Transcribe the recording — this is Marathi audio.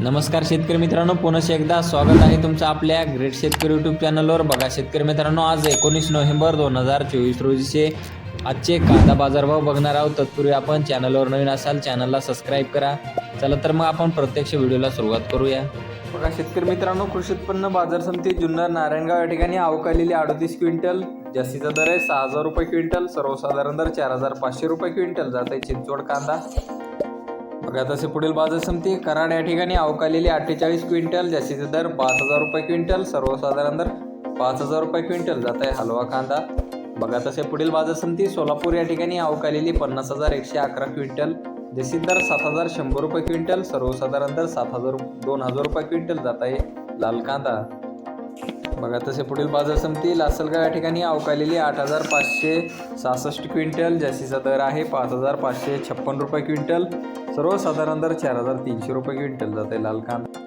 नमस्कार शेतकरी मित्रांनो पुन्हा एकदा स्वागत आहे तुमचं आपल्या ग्रेट शेतकरी यूट्यूब चॅनलवर बघा शेतकरी मित्रांनो आज एकोणीस नोव्हेंबर दोन हजार चोवीस रोजीचे आजचे कांदा बाजारभाव बघणार आहोत. तत्पूर्वी आपण चॅनलवर नवीन असाल चॅनलला सबस्क्राईब करा. चला तर मग आपण प्रत्यक्ष व्हिडिओला सुरुवात करूया. बघा शेतकरी मित्रांनो कृषी उत्पन्न बाजार समिती जुन्नर नारायणगाव या ठिकाणी अवकालेली अडतीस क्विंटल जास्तीचा दर आहे सहा हजार रुपये क्विंटल सर्वसाधारण दर चार हजार पाचशे रुपये क्विंटल जात आहे चिंचवड कांदा. बघा तसे पुढील बाजार समिती कराड या ठिकाणी अवकालेली अठ्ठेचाळीस क्विंटल जास्तीचे दर पाच हजार रुपये क्विंटल सर्वसाधारण दर पाच हजार रुपये क्विंटल जात आहे हलवा कांदा. बघा तसे पुढील बाजार समिती सोलापूर या ठिकाणी अवकालेली पन्नास हजार एकशे अकरा क्विंटल जशी दर सात हजार शंभर रुपये क्विंटल सर्वसाधारण दर सात हजार दोन हजार रुपये क्विंटल जात आहे लाल कांदा. बघा तसे पुढील बाजार समिती लासलगाव या ठिकाणी अवकालेली आठ हजार पाचशे सहासष्ट क्विंटल जास्तीचा दर आहे पाच हजार पाचशे छप्पन रुपये क्विंटल. सर्वसाधारण दर चार हजार तीनशे रुपये क्विंटल जाते लाल कांदा.